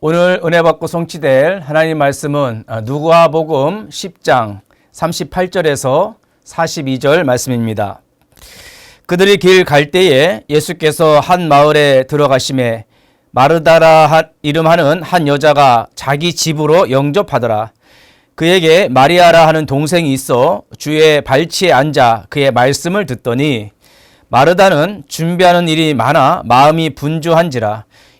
오늘 은혜 받고 성취될 하나님 말씀은 아, 누구와복음 10장 38절에서 42절 말씀입니다. 그들이 길 갈 때에 예수께서 한 마을에 들어가심에 마르다라 하- 이름하는 한 여자가 자기 집으로 영접하더라. 그에게 마리아라 하는 동생이 있어 주의 발치에 앉아 그의 말씀을 듣더니 마르다는 준비하는 일이 많아 마음이 분주한지라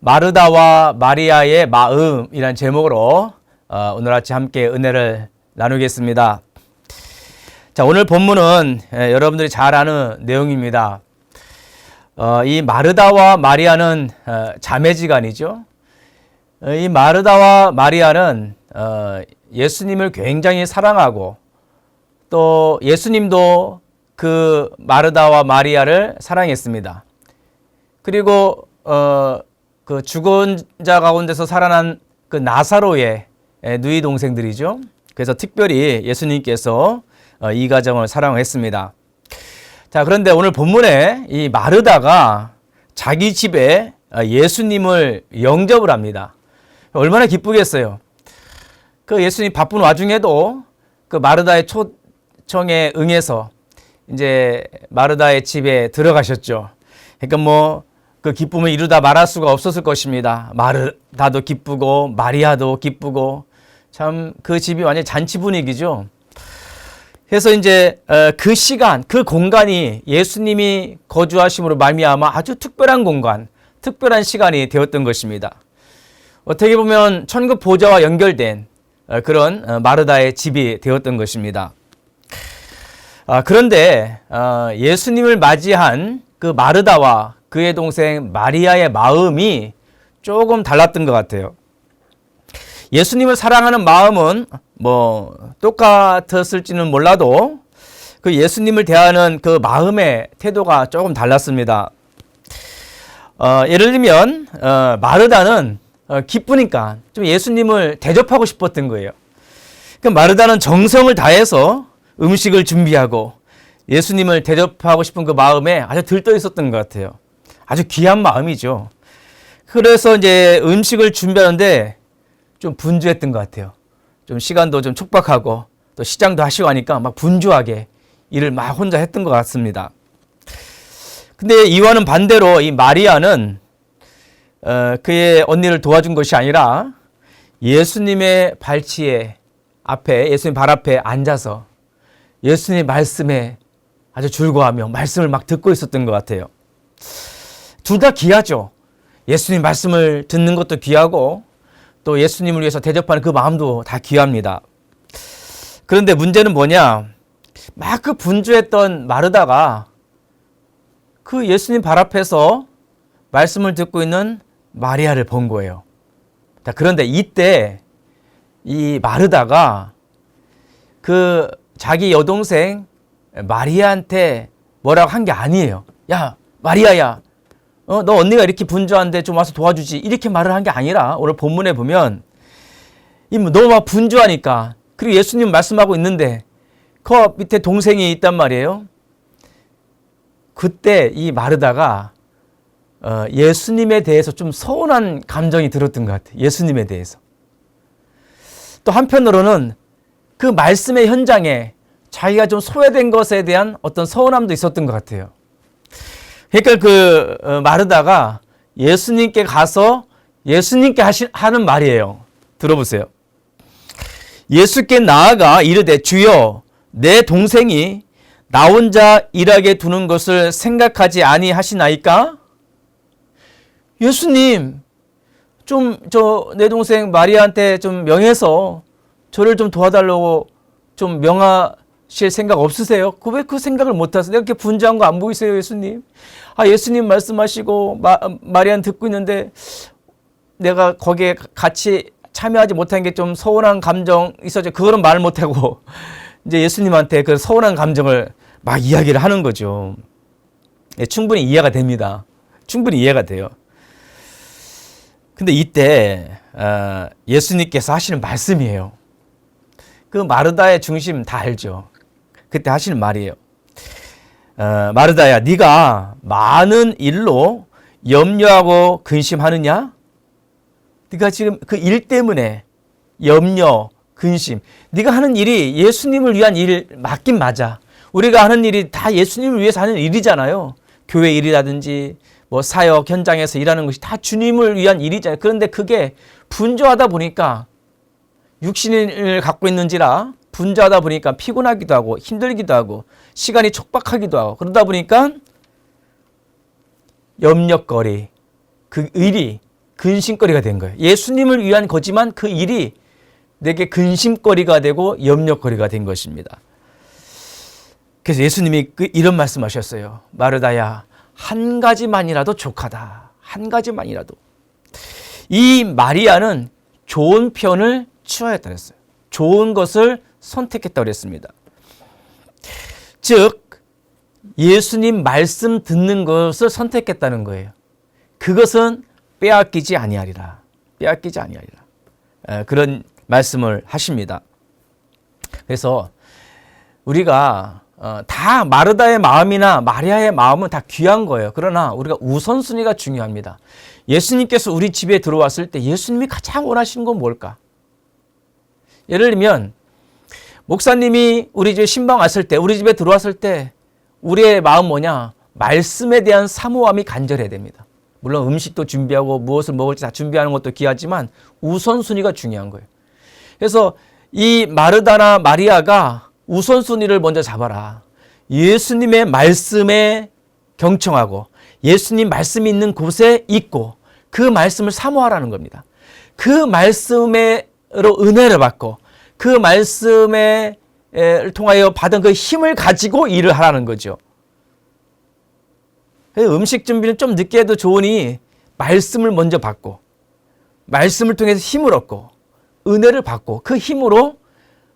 마르다와 마리아의 마음이란 제목으로 어, 오늘 아침 함께 은혜를 나누겠습니다. 자, 오늘 본문은 예, 여러분들이 잘 아는 내용입니다. 어, 이 마르다와 마리아는 어, 자매지간이죠. 어, 이 마르다와 마리아는 어, 예수님을 굉장히 사랑하고 또 예수님도 그 마르다와 마리아를 사랑했습니다. 그리고 어, 그 죽은 자 가운데서 살아난 그 나사로의 에, 누이 동생들이죠. 그래서 특별히 예수님께서 어, 이 가정을 사랑했습니다. 자, 그런데 오늘 본문에 이 마르다가 자기 집에 어, 예수님을 영접을 합니다. 얼마나 기쁘겠어요. 그 예수님 바쁜 와중에도 그 마르다의 초청에 응해서 이제 마르다의 집에 들어가셨죠. 그러니까 뭐 그 기쁨을 이루다 말할 수가 없었을 것입니다. 마르다도 기쁘고 마리아도 기쁘고 참 그 집이 완전 잔치 분위기죠. 그래서 이제 어, 그 시간, 그 공간이 예수님이 거주하심으로 말미암아 아주 특별한 공간, 특별한 시간이 되었던 것입니다. 어떻게 보면 천국 보좌와 연결된 어, 그런 어, 마르다의 집이 되었던 것입니다. 아, 그런데 어, 예수님을 맞이한 그 마르다와 그의 동생 마리아의 마음이 조금 달랐던 것 같아요. 예수님을 사랑하는 마음은 뭐 똑같았을지는 몰라도 그 예수님을 대하는 그 마음의 태도가 조금 달랐습니다. 어, 예를 들면 어, 마르다는 어, 기쁘니까 좀 예수님을 대접하고 싶었던 거예요. 그 마르다는 정성을 다해서 음식을 준비하고 예수님을 대접하고 싶은 그 마음에 아주 들떠 있었던 것 같아요. 아주 귀한 마음이죠. 그래서 이제 음식을 준비하는데 좀 분주했던 것 같아요. 좀 시간도 좀 촉박하고 또 시장도 하시고 하니까 막 분주하게 일을 막 혼자 했던 것 같습니다. 근데 이와는 반대로 이 마리아는 어, 그의 언니를 도와준 것이 아니라 예수님의 발치에 앞에 예수님 발 앞에 앉아서 예수님의 말씀에 아주 즐거워하며 말씀을 막 듣고 있었던 것 같아요. 둘 다 귀하죠. 예수님 말씀을 듣는 것도 귀하고 또 예수님을 위해서 대접하는 그 마음도 다 귀합니다. 그런데 문제는 뭐냐? 막 그 분주했던 마르다가 그 예수님 발 앞에서 말씀을 듣고 있는 마리아를 본 거예요. 자, 그런데 이때 이 마르다가 그 자기 여동생 마리아한테 뭐라고 한 게 아니에요. 야, 마리아야. 어, 너 언니가 이렇게 분주한데 좀 와서 도와주지. 이렇게 말을 한 게 아니라 오늘 본문에 보면 이 너무 막 분주하니까 그리고 예수님 말씀하고 있는데 그 밑에 동생이 있단 말이에요. 그때 이 마르다가 어, 예수님에 대해서 좀 서운한 감정이 들었던 것 같아요. 예수님에 대해서. 또 한편으로는 그 말씀의 현장에 자기가 좀 소외된 것에 대한 어떤 서운함도 있었던 것 같아요. 그러니까 그 어, 마르다가 예수님께 가서 예수님께 하시, 하는 말이에요. 들어보세요. 예수께 나아가 이르되 주여 내 동생이 나 혼자 일하게 두는 것을 생각하지 아니하시나이까? 예수님 좀 저 내 동생 마리아한테 좀 명해서 저를 좀 도와달라고 좀 명하 실 생각 없으세요? 그 왜 그 생각을 못 하세요? 내가 이렇게 분주한 거 안 보이세요, 예수님? 아, 예수님 말씀하시고 마, 마리아는 듣고 있는데 내가 거기에 같이 참여하지 못한 게 좀 서운한 감정 있어져. 그거는 말 못하고 이제 예수님한테 그 서운한 감정을 막 이야기를 하는 거죠. 예, 충분히 이해가 됩니다. 충분히 이해가 돼요. 근데 이때 어, 예수님께서 하시는 말씀이에요. 그 마르다의 중심 다 알죠. 그때 하시는 말이에요. 어, 마르다야, 네가 많은 일로 염려하고 근심하느냐? 네가 지금 그 일 때문에 염려, 근심. 네가 하는 일이 예수님을 위한 일 맞긴 맞아. 우리가 하는 일이 다 예수님을 위해서 하는 일이잖아요. 교회 일이라든지 뭐 사역 현장에서 일하는 것이 다 주님을 위한 일이잖아요. 그런데 그게 분주하다 보니까 육신을 갖고 있는지라 분주하다 보니까 피곤하기도 하고 힘들기도 하고 시간이 촉박하기도 하고 그러다 보니까 염려거리 그 일이 근심거리가 된 거예요. 예수님을 위한 거지만 그 일이 내게 근심거리가 되고 염려거리가 된 것입니다. 그래서 예수님이 그 이런 말씀하셨어요. 마르다야 한 가지만이라도 족하다. 한 가지만이라도. 이 마리아는 좋은 편을 취하였다 그랬어요. 좋은 것을 선택했다 그랬습니다. 즉 예수님 말씀 듣는 것을 선택했다는 거예요. 그것은 빼앗기지 아니하리라. 빼앗기지 아니하리라. 그런 말씀을 하십니다. 그래서 우리가 어, 다 마르다의 마음이나 마리아의 마음은 다 귀한 거예요. 그러나 우리가 우선순위가 중요합니다. 예수님께서 우리 집에 들어왔을 때 예수님이 가장 원하시는 건 뭘까? 예를 들면 목사님이 우리 집에 신방 왔을 때 우리 집에 들어왔을 때 우리의 마음 뭐냐? 말씀에 대한 사모함이 간절해야 됩니다. 물론 음식도 준비하고 무엇을 먹을지 다 준비하는 것도 귀하지만 우선순위가 중요한 거예요. 그래서 이 마르다나 마리아가 우선순위를 먼저 잡아라. 예수님의 말씀에 경청하고 예수님 말씀이 있는 곳에 있고 그 말씀을 사모하라는 겁니다. 그 말씀으로 은혜를 받고 그 말씀에 통하여 받은 그 힘을 가지고 일을 하라는 거죠. 음식 준비는 좀 늦게 해도 좋으니 말씀을 먼저 받고 말씀을 통해서 힘을 얻고 은혜를 받고 그 힘으로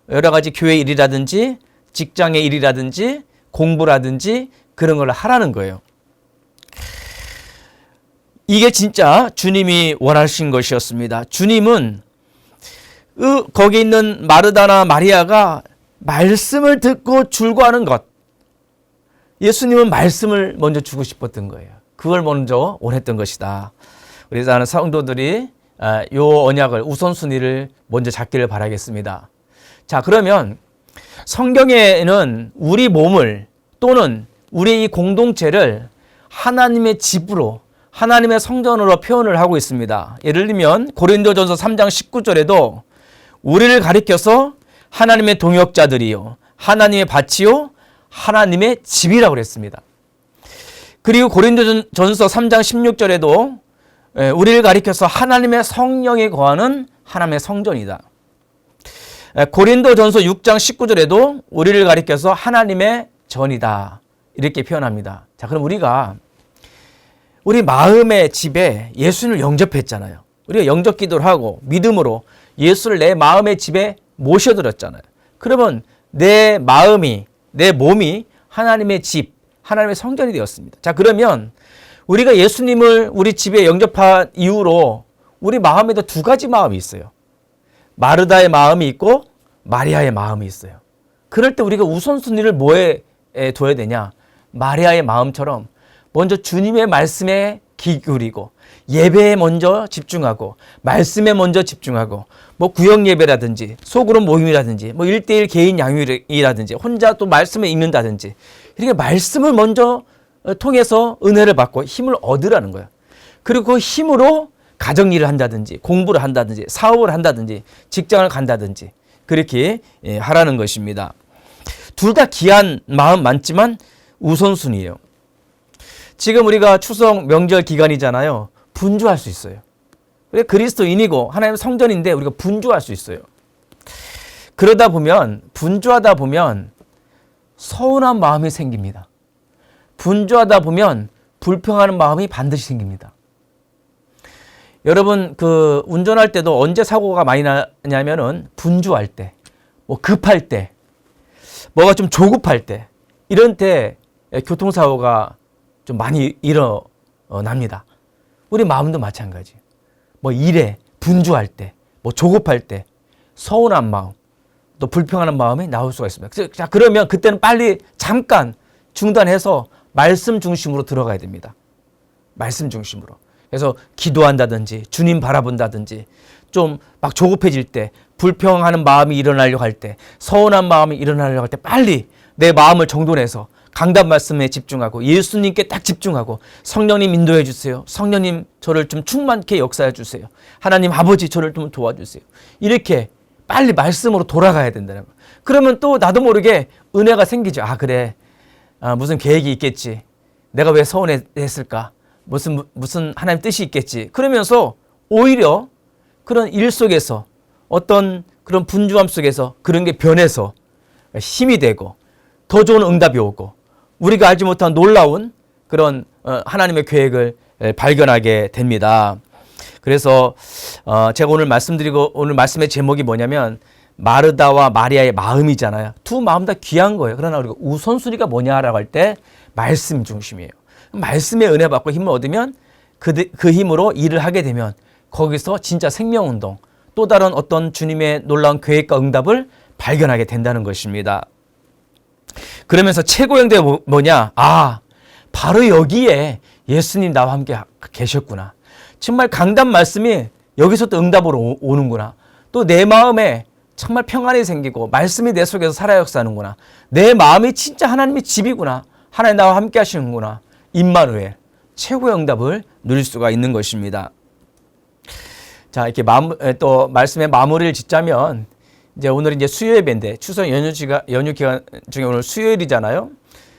여러 가지 교회 일이라든지 직장의 일이라든지 공부라든지 그런 걸 하라는 거예요. 이게 진짜 주님이 원하신 것이었습니다. 주님은 거기 있는 마르다나 마리아가 말씀을 듣고 줄과하는 것. 예수님은 말씀을 먼저 주고 싶었던 거예요. 그걸 먼저 원했던 것이다. 우리 사는 성도들이 아, 요 언약을 우선순위를 먼저 잡기를 바라겠습니다. 자, 그러면 성경에는 우리 몸을 또는 우리 이 공동체를 하나님의 집으로 하나님의 성전으로 표현을 하고 있습니다. 예를 들면 고린도전서 3장 19절에도 우리를 가리켜서 하나님의 동역자들이요 하나님의 밭이요 하나님의 집이라고 그랬습니다. 그리고 고린도전서 3장 16절에도 우리를 가리켜서 하나님의 성령에 거하는 하나님의 성전이다. 고린도전서 6장 19절에도 우리를 가리켜서 하나님의 전이다. 이렇게 표현합니다. 자, 그럼 우리가 우리 마음의 집에 예수님을 영접했잖아요. 우리가 영접 기도를 하고 믿음으로 예수를 내 마음의 집에 모셔들었잖아요. 그러면 내 마음이, 내 몸이 하나님의 집, 하나님의 성전이 되었습니다. 자, 그러면 우리가 예수님을 우리 집에 영접한 이후로 우리 마음에도 두 가지 마음이 있어요. 마르다의 마음이 있고 마리아의 마음이 있어요. 그럴 때 우리가 우선순위를 뭐에 둬야 되냐? 마리아의 마음처럼 먼저 주님의 말씀에 기울이고 예배에 먼저 집중하고 말씀에 먼저 집중하고 뭐 구역 예배라든지 소그룹 모임이라든지 뭐 1대1 개인 양육이라든지 혼자 또 말씀을 읽는다든지 이렇게 말씀을 먼저 통해서 은혜를 받고 힘을 얻으라는 거예요. 그리고 그 힘으로 가정 일을 한다든지 공부를 한다든지 사업을 한다든지 직장을 간다든지 그렇게 예, 하라는 것입니다. 둘 다 귀한 마음 많지만 우선순위예요. 지금 우리가 추석 명절 기간이잖아요. 분주할 수 있어요. 우리 그리스도인이고 하나님 성전인데 우리가 분주할 수 있어요. 그러다 보면 분주하다 보면 서운한 마음이 생깁니다. 분주하다 보면 불평하는 마음이 반드시 생깁니다. 여러분 그 운전할 때도 언제 사고가 많이 나냐면은 분주할 때, 뭐 급할 때, 뭐가 좀 조급할 때 이런 때 교통사고가 좀 많이 일어납니다. 우리 마음도 마찬가지. 뭐 일에 분주할 때, 뭐 조급할 때, 서운한 마음, 또 불평하는 마음이 나올 수가 있습니다. 자 그러면 그때는 빨리 잠깐 중단해서 말씀 중심으로 들어가야 됩니다. 말씀 중심으로. 그래서 기도한다든지 주님 바라본다든지 좀 막 조급해질 때 불평하는 마음이 일어나려고 할 때 서운한 마음이 일어나려고 할 때 빨리 내 마음을 정돈해서 강단 말씀에 집중하고 예수님께 딱 집중하고 성령님 인도해 주세요. 성령님 저를 좀 충만케 역사해 주세요. 하나님 아버지 저를 좀 도와주세요. 이렇게 빨리 말씀으로 돌아가야 된다는 거예요. 그러면 또 나도 모르게 은혜가 생기죠. 아 그래 아, 무슨 계획이 있겠지. 내가 왜 서운했을까? 무슨 무슨 하나님 뜻이 있겠지. 그러면서 오히려 그런 일 속에서 어떤 그런 분주함 속에서 그런 게 변해서 힘이 되고 더 좋은 응답이 오고 우리가 알지 못한 놀라운 그런 어, 하나님의 계획을 발견하게 됩니다. 그래서 어, 제가 오늘 말씀드리고 오늘 말씀의 제목이 뭐냐면 마르다와 마리아의 마음이잖아요. 두 마음 다 귀한 거예요. 그러나 우리가 우선순위가 뭐냐라고 할 때 말씀 중심이에요. 말씀의 은혜 받고 힘을 얻으면 그, 그 힘으로 일을 하게 되면 거기서 진짜 생명운동 또 다른 어떤 주님의 놀라운 계획과 응답을 발견하게 된다는 것입니다. 그러면서 최고 영대 뭐냐? 아, 바로 여기에 예수님 나와 함께 계셨구나. 정말 강단 말씀이 여기서 또 응답으로 오는구나. 또 내 마음에 정말 평안이 생기고 말씀이 내 속에서 살아 역사하는구나. 내 마음이 진짜 하나님의 집이구나. 하나님 나와 함께 하시는구나. 임마누엘 최고의 응답을 누릴 수가 있는 것입니다. 자, 이렇게 마무, 또 말씀의 마무리를 짓자면 이제 오늘 이제 수요 예배인데 추석 연휴 기간 연휴 기간 중에 오늘 수요일이잖아요.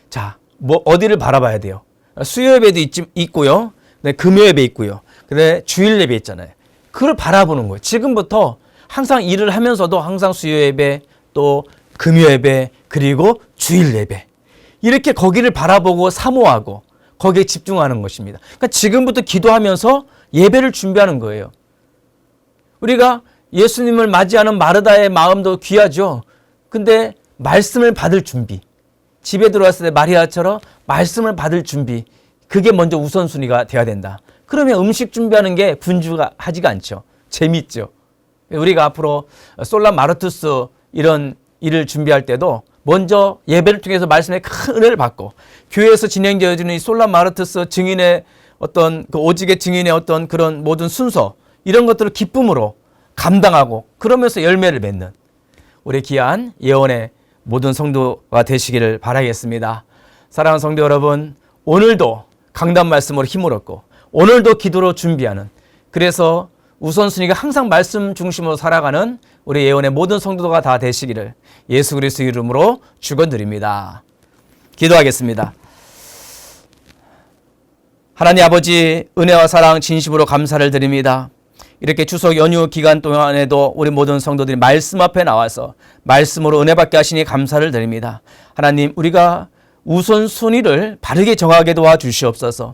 자, 뭐 어디를 바라봐야 돼요? 수요 예배도 있, 있고요. 네, 금요 예배 있고요. 근데 주일 예배 있잖아요. 그걸 바라보는 거예요. 지금부터 항상 일을 하면서도 항상 수요 예배 또 금요 예배 그리고 주일 예배 이렇게 거기를 바라보고 사모하고 거기에 집중하는 것입니다. 그러니까 지금부터 기도하면서 예배를 준비하는 거예요. 우리가 예수님을 맞이하는 마르다의 마음도 귀하죠. 근데 말씀을 받을 준비. 집에 들어왔을 때 마리아처럼 말씀을 받을 준비. 그게 먼저 우선순위가 돼야 된다. 그러면 음식 준비하는 게 분주가 하지가 않죠. 재밌죠. 우리가 앞으로 솔라 마르투스 이런 일을 준비할 때도 먼저 예배를 통해서 말씀의 큰 은혜를 받고 교회에서 진행되어지는 이 솔라 마르투스 증인의 어떤 그 오직의 증인의 어떤 그런 모든 순서 이런 것들을 기쁨으로 감당하고 그러면서 열매를 맺는 우리 귀한 예언의 모든 성도가 되시기를 바라겠습니다. 사랑하는 성도 여러분, 오늘도 강단 말씀으로 힘을 얻고 오늘도 기도로 준비하는 그래서 우선순위가 항상 말씀 중심으로 살아가는 우리 예언의 모든 성도가 다 되시기를 예수 그리스도 이름으로 축원드립니다. 기도하겠습니다. 하나님 아버지 은혜와 사랑 진심으로 감사를 드립니다. 이렇게 추석 연휴 기간 동안에도 우리 모든 성도들이 말씀 앞에 나와서 말씀으로 은혜 받게 하시니 감사를 드립니다. 하나님, 우리가 우선순위를 바르게 정하게 도와주시옵소서.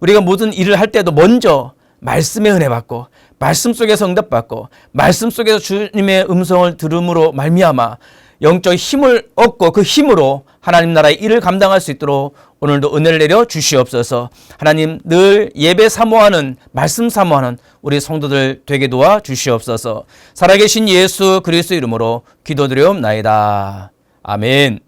우리가 모든 일을 할 때도 먼저 말씀의 은혜 받고 말씀 속에서 응답 받고 말씀 속에서 주님의 음성을 들음으로 말미암아 영적 힘을 얻고 그 힘으로 하나님 나라의 일을 감당할 수 있도록 오늘도 은혜를 내려 주시옵소서. 하나님 늘 예배 사모하는 말씀 사모하는 우리 성도들 되게 도와 주시옵소서. 살아계신 예수 그리스도 이름으로 기도드리옵나이다. 아멘.